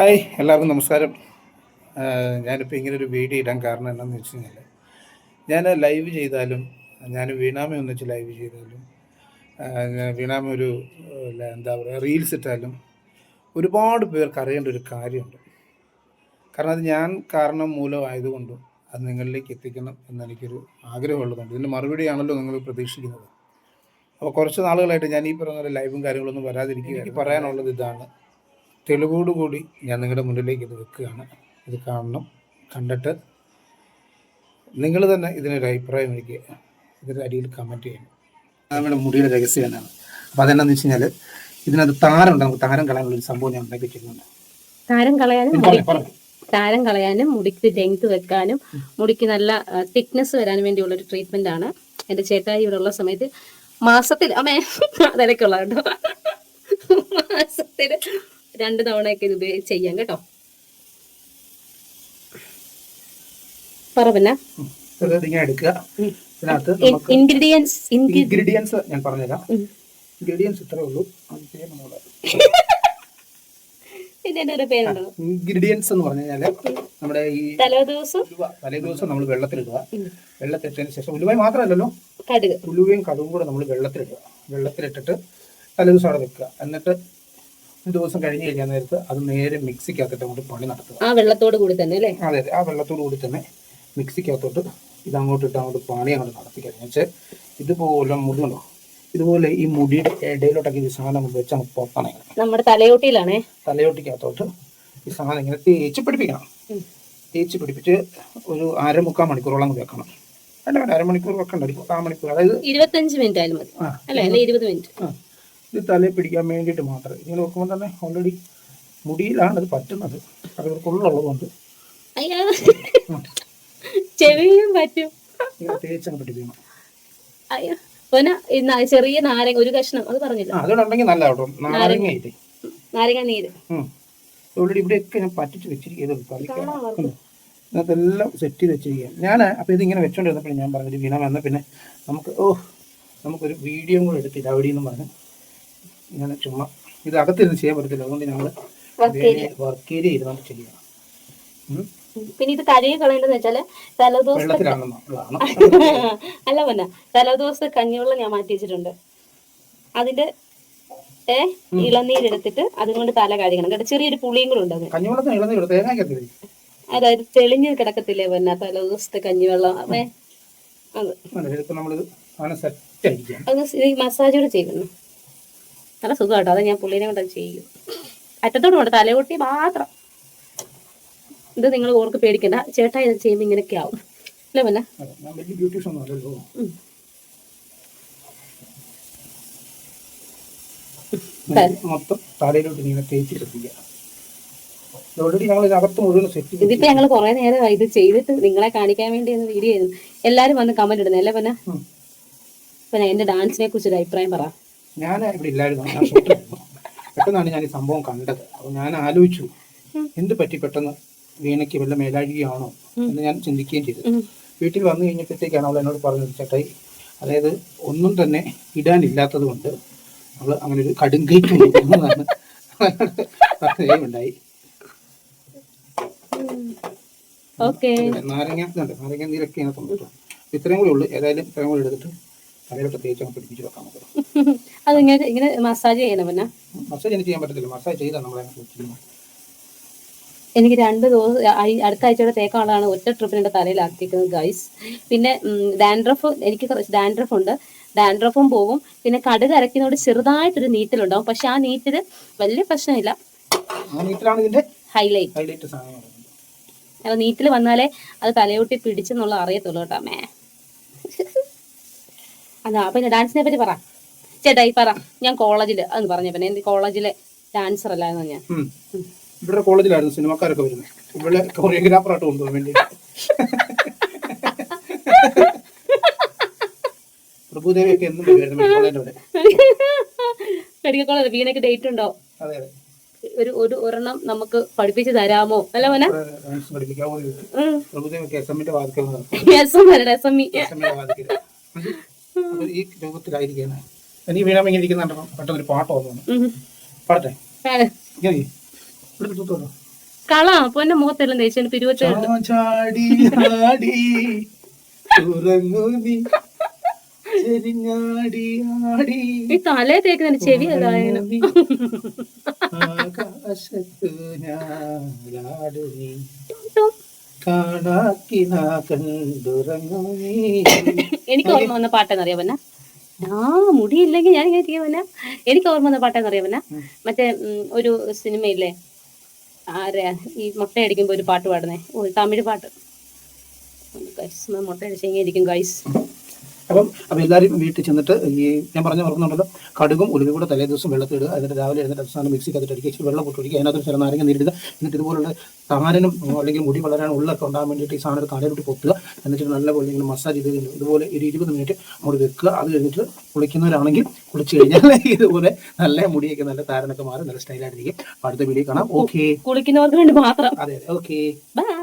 Hi എല്ലാവർക്കും നമസ്കാരം. ഞാനിപ്പോൾ ഇങ്ങനെ ഒരു വീഡിയോ ഇടാൻ കാരണം എന്താണെന്ന് വെച്ച് കഴിഞ്ഞാൽ ഞാൻ ലൈവ് ചെയ്താലും ഞാൻ വീണാമ ഒന്നിച്ച് ലൈവ് ചെയ്താലും വീണാമ ഒരു എന്താ പറയുക റീൽസ് ഇട്ടാലും ഒരുപാട് പേർക്ക് അറിയേണ്ട ഒരു കാര്യമുണ്ട്. കാരണം അത് ഞാൻ കാരണം മൂലമായതുകൊണ്ടും അത് നിങ്ങളിലേക്ക് എത്തിക്കണം എന്നെനിക്കൊരു ആഗ്രഹമുള്ളതുണ്ട് ഇതിന്റെ മറുപടിയാണല്ലോ നിങ്ങൾ പ്രതീക്ഷിക്കുന്നത്. അപ്പോൾ കുറച്ച് നാളുകളായിട്ട് ഞാൻ ഈ പറഞ്ഞ ലൈവും കാര്യങ്ങളൊന്നും വരാതിരിക്കുക എനിക്ക് പറയാനുള്ളത് ഇതാണ്. തെളിവോടുകൂടി ഞാൻ നിങ്ങളുടെ മുന്നിലേക്ക് ഇത് വെക്കുകയാണ്. ഇത് കാണണം കണ്ടിട്ട് നിങ്ങൾ തന്നെ ഇതിനൊരു അഭിപ്രായം എനിക്ക് ഇതിന്റെ അടിയിൽ കമന്റ് ചെയ്യണം. നമ്മുടെ മുടിയുടെ രഹസ്യം തന്നെയാണ് അപ്പോൾ അതെന്നാന്ന് വെച്ച് കഴിഞ്ഞാൽ ഇതിനകത്ത് താരമുണ്ട്. നമുക്ക് താരം കളയാനുള്ള ഒരു സംഭവം ഞാൻ ഉണ്ടാക്കി വെച്ചിട്ടുണ്ട്. താരം കളയാനും. താരം കളയാനും മുടിക്ക് ലെങ്ത് വെക്കാനും മുടിക്ക് നല്ല തിക്നെസ് വരാനും വേണ്ടിയുള്ള ഒരു ട്രീറ്റ്മെന്റ് ആണ്. എന്റെ ചേട്ടായി ഇവിടെ ഉള്ള സമയത്ത് മാസത്തിൽ അമ്മേ അതിലൊക്കെയുള്ള കേട്ടോ. മാസത്തിൽ രണ്ട് തവണയൊക്കെ ഇത് ഉപയോഗിച്ച് ചെയ്യാം കേട്ടോ. എടുക്കുക. ഇൻഗ്രീഡിയൻസ് ഇൻഗ്രീഡിയൻസ് ഞാൻ പറഞ്ഞുതരാം. ഇൻഗ്രീഡിയൻസ് ഇത്രേ ഉള്ളൂ. ഇൻഗ്രീഡിയൻസ് എന്ന് പറഞ്ഞു കഴിഞ്ഞാൽ നമ്മുടെ ഈ തലേ ദിവസം ഉലുവ തലേ ദിവസം നമ്മൾ വെള്ളത്തിലിടുക വെള്ളത്തിലിട്ടതിന് ശേഷം ഉലുവ മാത്രമല്ലല്ലോ. ഉലുവയും കടുവും കൂടെ നമ്മൾ വെള്ളത്തിലിടുക. വെള്ളത്തിലിട്ടിട്ട് തലേ ദിവസം അവിടെ വെക്കുക. എന്നിട്ട് ദിവസം കഴിഞ്ഞ് കഴിയാൻ നേരത്ത് അത് നേരെ മിക്സിക്കകത്തിട്ട് അങ്ങോട്ട് പണി നടത്തുക. ആ വെള്ളത്തോട് കൂടി തന്നെ അല്ലേ? അതെ അതെ. ആ വെള്ളത്തോട് കൂടി തന്നെ മിക്സിക്കകത്തോട്ട് ഇത് അങ്ങോട്ട് ഇട്ട് അങ്ങോട്ട് പണി അങ്ങോട്ട് നടത്തി കഴിഞ്ഞാൽ വെച്ചാൽ ഇതുപോലെ മുടിയുണ്ടോ? ഇതുപോലെ ഈ മുടിയുടെ ഇടയിലോട്ടൊക്കെ ഈ സാധനം കൊണ്ട് വെച്ച് അങ്ങ് ഇങ്ങനെ. നമ്മുടെ തലയോട്ടിയിലാണേ? തലയോട്ടിക്കകത്തോട്ട് ഈ സാധനം ഇങ്ങനെ തേച്ച് പിടിപ്പിക്കണം. തേച്ച് പിടിപ്പിച്ച് ഒരു അരമുക്കാൽ മണിക്കൂറോളം വെക്കണം. വേണ്ട വേണ്ട അരമണിക്കൂർ വെക്കണ്ട ഒരു മുക്കാൽ മണിക്കൂർ അതായത് ഇരുപത്തഞ്ച് മിനിറ്റ് ആയാലും മതി. അല്ലെ? അല്ലെ ഇരുപത് മിനിറ്റ്. ആ. ഇത് തലയിൽ പിടിക്കാൻ വേണ്ടിയിട്ട് മാത്രം. ഇങ്ങനെ നോക്കുമ്പോൾ തന്നെ ഓൾറെഡി മുടിയിലാണ് അത് പറ്റുന്നത്. അത് ഇവർക്കുള്ളത് കൊണ്ട് ചെവിയും പറ്റും. തേച്ചങ്ങ് പിടിപ്പിക്കണം. ചെറിയ നാരങ്ങ ഒരു കഷ്ണം അത് പറഞ്ഞില്ല? അതുകൊണ്ടുണ്ടെങ്കിൽ നല്ല കേട്ടോ. നാരങ്ങയില്ലേ നാരങ്ങ നീര്. ഓൾറെഡി ഇവിടെയൊക്കെ ഞാൻ പറ്റിച്ച് വെച്ചിരിക്കുന്നത് ഇതിനകത്തെല്ലാം സെറ്റ് ചെയ്ത് വെച്ചിരിക്കുകയാണ്. ഞാൻ അപ്പോൾ ഇതിങ്ങനെ വെച്ചുകൊണ്ടിരുന്നപ്പോൾ ഞാൻ പറഞ്ഞൊരു വിന വന്ന. പിന്നെ നമുക്ക് ഓ നമുക്കൊരു വീഡിയോ കൂടെ എടുത്തില്ല അവിടെ നിന്ന് പറഞ്ഞ് ഇങ്ങനെ ചുമ്മാ ഇത് അകത്തിരുന്ന് ചെയ്യാൻ പറ്റത്തില്ല. അതുകൊണ്ട് ഞങ്ങൾ വർക്ക് ഏരിയ ഇരുന്നാണ് ചെയ്യണം. പിന്നെ ഇത് കഴുകി കളയേണ്ടതെന്ന് വെച്ചാൽ തലേദിവസം വെള്ളത്തിലാണെന്നോ അതാണ് അല്ല പിന്നെ തലേദിവസം കഞ്ഞിവെള്ളം ഞാൻ മാറ്റി വെച്ചിട്ടുണ്ട്. അതിന്റെ ഏ ഇളനീരെടുത്തിട്ട് അതുകൊണ്ട് തല കഴുകണം. കേട്ടോ ചെറിയൊരു പുളിയും കൂടെ ഉണ്ട് അതായത് തെളിഞ്ഞ് കിടക്കത്തില്ലേ പിന്നെ തലേദിവസത്തെ കഞ്ഞിവെള്ളം? അതെ. അത്. ഇതിപ്പോൾ നല്ല സുഖം കേട്ടോ അത് ഞാൻ പുള്ളീനെ കൊണ്ട് അത് ചെയ്യും. അറ്റത്തോട് കൊണ്ട് തലകൊട്ടി മാത്രം. ഇത് നിങ്ങൾ ഓർക്ക് പേടിക്കണ്ട. ചേട്ടാ ഇത് ചെയ്യുമ്പോൾ ഇങ്ങനെയൊക്കെ ആവും. അല്ലേ പിന്നെ. മൊത്തം തലയിലോട്ട് ഇങ്ങനെ തേച്ച് ഇതിപ്പോ ഞങ്ങൾ കുറെ നേരം ഇത് ചെയ്തിട്ട് നിങ്ങളെ കാണിക്കാൻ വേണ്ടി ഒന്ന് വീഡിയോ ആയിരുന്നു. എല്ലാരും വന്ന് കമന്റ് ഇടുന്നേ. അല്ലേ പിന്നെ. പിന്നെ എന്റെ ഡാൻസിനെ കുറിച്ചൊരു അഭിപ്രായം പറ. ഞാൻ ഇവിടെ ഇല്ലായിരുന്നു. ഞാൻ. പെട്ടെന്നാണ് ഞാൻ ഈ സംഭവം കണ്ടത്. അപ്പോൾ ഞാൻ ആലോചിച്ചു എന്ത് പറ്റി പെട്ടെന്ന് വീണയ്ക്ക് വല്ല മേലാഴികയാണോ എന്ന് ഞാൻ ചിന്തിക്കുകയും ചെയ്തു. വീട്ടിൽ വന്നു കഴിഞ്ഞപ്പോഴത്തേക്കാണ് അവൾ എന്നോട് പറഞ്ഞത് ചേട്ടായി അതായത് ഒന്നും തന്നെ ഇടാനില്ലാത്തത് കൊണ്ട് അവൾ അങ്ങനെ ഒരു കടുങ്കൈക്ക് ഉണ്ടായി ഓക്കെ. നാരങ്ങ നാരങ്ങ നീരൊക്കെ ഇത്രയും കൂടെ ഉള്ളൂ. ഏതായാലും ഇത്രയും കൂടെ എടുത്തിട്ട് തലയിലോട്ട് തേച്ച് അങ്ങ് പിടിപ്പിച്ച് വെക്കാൻ നോക്കാം അത് ഇങ്ങനെ ഇങ്ങനെ മസാജ് ചെയ്യണം പിന്നെ? മസാജ് എനിക്ക് ചെയ്യാൻ പറ്റത്തില്ല. മസാജ് ചെയ്താൽ നമ്മളെ എനിക്ക് രണ്ട് ദിവസം അടുത്ത ആഴ്ചയുടെ തേക്കാളാണ് ഒറ്റ ട്രിപ്പിന് തലയിൽ തലയിലാക്കിയിരിക്കുന്നത് ഗൈസ് പിന്നെ ഡാൻഡ്രഫ് എനിക്ക് ഡാൻഡ്രഫ് ഉണ്ട്. ഡാൻഡ്രഫും പോകും. പിന്നെ കടുക് അരയ്ക്കുന്നതോട് ചെറുതായിട്ടൊരു നീറ്റലുണ്ടാവും. പക്ഷെ ആ നീറ്റിൽ വലിയ പ്രശ്നമില്ല. ഹൈലൈറ്റ് നീറ്റിൽ വന്നാലേ അത് തലയൊട്ടി പിടിച്ചെന്നുള്ള അറിയത്തുള്ളൂ കേട്ടോ മേ. അതാ പിന്നെ ഡാൻസിനെ പറ്റി പറ. ചേട്ടായി പറ. ഞാൻ കോളേജിൽ അന്ന് പറഞ്ഞ. പിന്നെ എന്റെ കോളേജിലെ ഡാൻസർ അല്ലായിരുന്നു ഞാൻ. ഇവിടെ കോളേജിലായിരുന്നു സിനിമക്കാരൊക്കെ വരുന്നത്. ഇവിടെ കൊറിയോഗ്രാഫറായിട്ട് കൊണ്ടുപോകാൻ വേണ്ടി. പ്രഭുദേവിയൊക്കെ എന്നും വരുമായിരുന്നു മെഡിക്കൽ കോളേജിന്റെ അവിടെ. മെഡിക്കൽ കോളേജ് വീണയ്ക്ക് ഡേറ്റ് ഉണ്ടോ? അതെ അതെ. ഒരു ഒരു ഒരെണ്ണം നമുക്ക് പഠിപ്പിച്ചു തരാമോ? അല്ല മോനെ? എസ് എം വരട്ടെ എസ് എം ഇ അപ്പൊ ഈ രൂപത്തിലായിരിക്കുകയാണ്. എനിക്ക് വീണാമ ഇങ്ങനെ ഇരിക്കുന്നുണ്ടോ പെട്ടെന്ന് ഒരു പാട്ട് ഉം. പാടട്ടെ. കള പൊന്നെ മുഖത്തെല്ലാം തേച്ചു പിരുവത്തെ ഈ തലേ തേക്കുന്ന ചെവി അതായത് എനിക്ക് ഓർമ്മ വന്ന പാട്ടെന്നറിയാം പിന്നെ? ആ മുടിയില്ലെങ്കിൽ ഞാൻ ഇങ്ങനെ ഇരിക്കും പിന്നെ. എനിക്ക് ഓർമ്മ വന്ന പാട്ടെന്നറിയാം പിന്നെ? മറ്റേ ഒരു സിനിമയില്ലേ? ആരാ? ഈ മുട്ടയടിക്കുമ്പോ ഒരു പാട്ട് പാടുന്നേ. ഓ തമിഴ് പാട്ട്. ഗൈസ് മുട്ട അടിച്ചെങ്കിൽ ഇരിക്കും ഗൈസ് അപ്പം അപ്പം എല്ലാവരും വീട്ടിൽ ചെന്നിട്ട് ഈ ഞാൻ പറഞ്ഞ ഓർക്കുന്നുണ്ടല്ലോ കടുകും ഉലുവി കൂടെ തലേ ദിവസം വെള്ളത്തിടുക എന്നിട്ട് രാവിലെ എഴുന്നേറ്റ് അവസാനം മിക്സി അതിട്ട് അടിക്കുക വെള്ളം കൂട്ടി ഒഴിക്കുക അതിനകത്ത് ചില നാരങ്ങ നേരിടുക എന്നിട്ട് ഇതുപോലുള്ള താരനും അല്ലെങ്കിൽ മുടി വളരാൻ ഉള്ളൊക്കെ ഉണ്ടാകാൻ വേണ്ടിയിട്ട് ഈ സാധനം തലയിലോട്ട് പൊത്തുക എന്നിട്ട് നല്ലപോലെ ഇങ്ങനെ മസാജ് ചെയ്ത് ഇതുപോലെ ഒരു ഇരുപത് മിനിറ്റ് അങ്ങോട്ട് വെക്കുക അത് കഴിഞ്ഞിട്ട് കുളിക്കുന്നവരാണെങ്കിൽ കുളിച്ച് കഴിഞ്ഞാൽ ഇതുപോലെ നല്ല മുടിയൊക്കെ നല്ല താരനൊക്കെ മാറി നല്ല സ്റ്റൈലായിട്ടിരിക്കും അടുത്ത വീഡിയോ കാണാം. ഓക്കെ കുളിക്കുന്നവർക്ക് വേണ്ടി മാത്രം. അതെ ഓക്കെ ബൈ